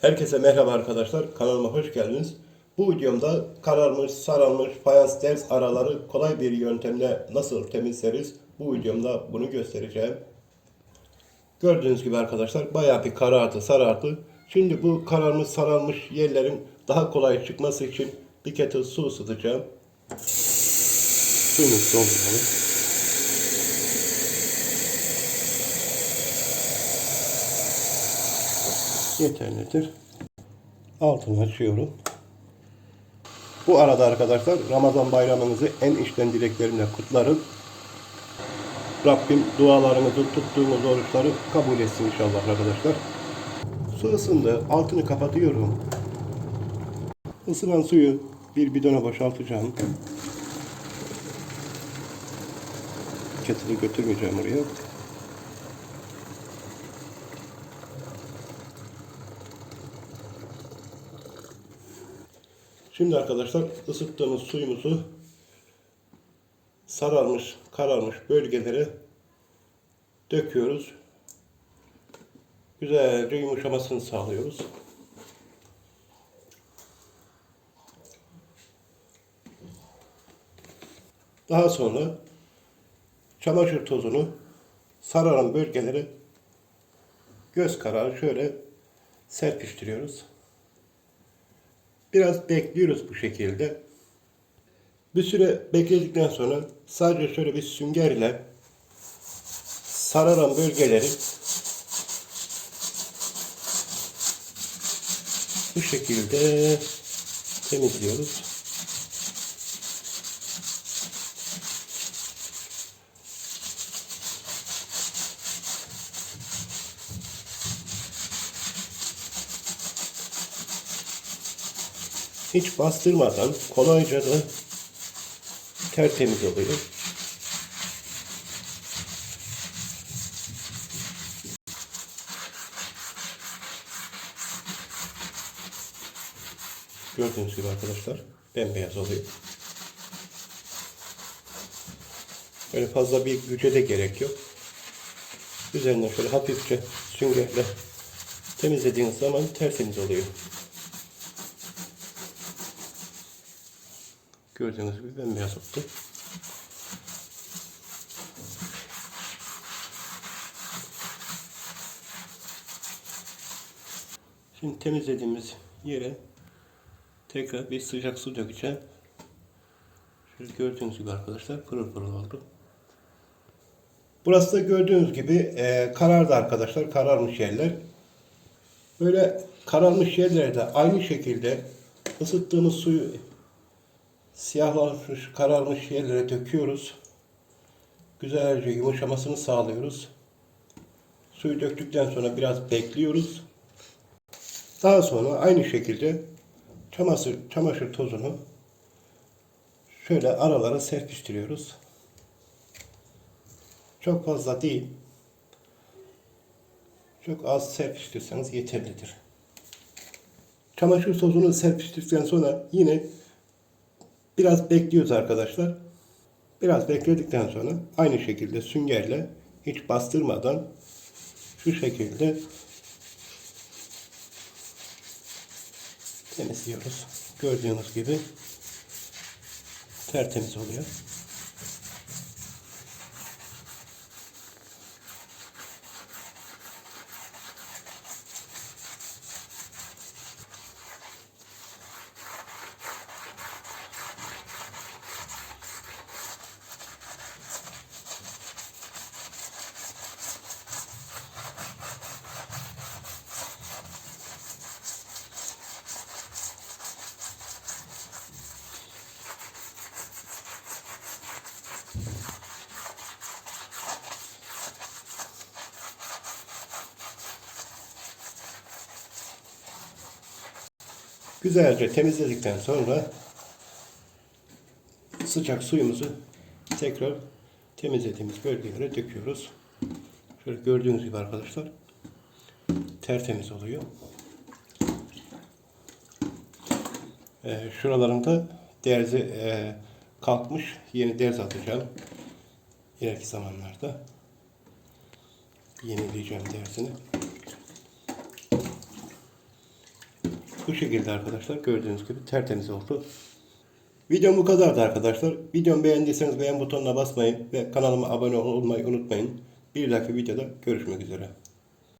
Herkese merhaba arkadaşlar. Kanalıma hoş geldiniz. Bu videomda kararmış, sararmış fayans ders araları kolay bir yöntemle nasıl temizleriz? Bu videomda bunu göstereceğim. Gördüğünüz gibi arkadaşlar bayağı bir karardı, sarardı. Şimdi bu kararmış, sararmış yerlerin daha kolay çıkması için bir kettle su ısıtacağım. Suyumuzu dolduralım. Yeterlidir. Altını açıyorum. Bu arada arkadaşlar Ramazan bayramınızı en içten dileklerimle kutlarım. Rabbim dualarınızı, tuttuğunuz oruçları kabul etsin inşallah arkadaşlar. Su ısındı. Altını kapatıyorum. Isınan suyu bir bidona boşaltacağım. Kettle'ı götürmeyeceğim oraya. Şimdi arkadaşlar ısıttığımız suyumuzu sararmış, kararmış bölgelere döküyoruz. Güzelce yumuşamasını sağlıyoruz. Daha sonra çamaşır tozunu sararan bölgelere göz kararı şöyle serpiştiriyoruz. Biraz bekliyoruz bu şekilde. Bir süre bekledikten sonra sadece şöyle bir süngerle sararan bölgeleri bu şekilde temizliyoruz. Hiç bastırmadan kolayca da tertemiz oluyor. Gördüğünüz gibi arkadaşlar bembeyaz oluyor. Böyle fazla bir güce de gerek yok. Üzerinden şöyle hafifçe süngerle temizlediğiniz zaman tertemiz oluyor. Gördüğünüz gibi bembeyaz oldu. Şimdi temizlediğimiz yere tekrar bir sıcak su dökeceğim. Şöyle gördüğünüz gibi arkadaşlar pırıl pırıl oldu. Burası da gördüğünüz gibi e, karardı arkadaşlar. Kararmış yerler. Böyle kararmış yerlerde aynı şekilde ısıttığımız suyu siyahlaşmış, kararmış yerlere döküyoruz. Güzelce yumuşamasını sağlıyoruz. Suyu döktükten sonra biraz bekliyoruz. Daha sonra aynı şekilde çamaşır, çamaşır tozunu şöyle aralara serpiştiriyoruz. Çok fazla değil. Çok az serpiştirirseniz yeterlidir. Çamaşır tozunu serpiştirdikten sonra yine Biraz bekliyoruz arkadaşlar. Biraz bekledikten sonra aynı şekilde süngerle hiç bastırmadan şu şekilde temizliyoruz. Gördüğünüz gibi tertemiz oluyor. Güzelce temizledikten sonra sıcak suyumuzu tekrar temizlediğimiz bölgelere döküyoruz. Şöyle gördüğünüz gibi arkadaşlar tertemiz oluyor. Ee, şuralarında derzi e, kalkmış. Yeni derz atacağım. İleriki zamanlarda yenileyeceğim dersini. Bu şekilde arkadaşlar. Gördüğünüz gibi tertemiz oldu. Videom bu kadardı arkadaşlar. Videomu beğendiyseniz beğen butonuna basmayı ve kanalıma abone olmayı unutmayın. Bir dahaki videoda görüşmek üzere.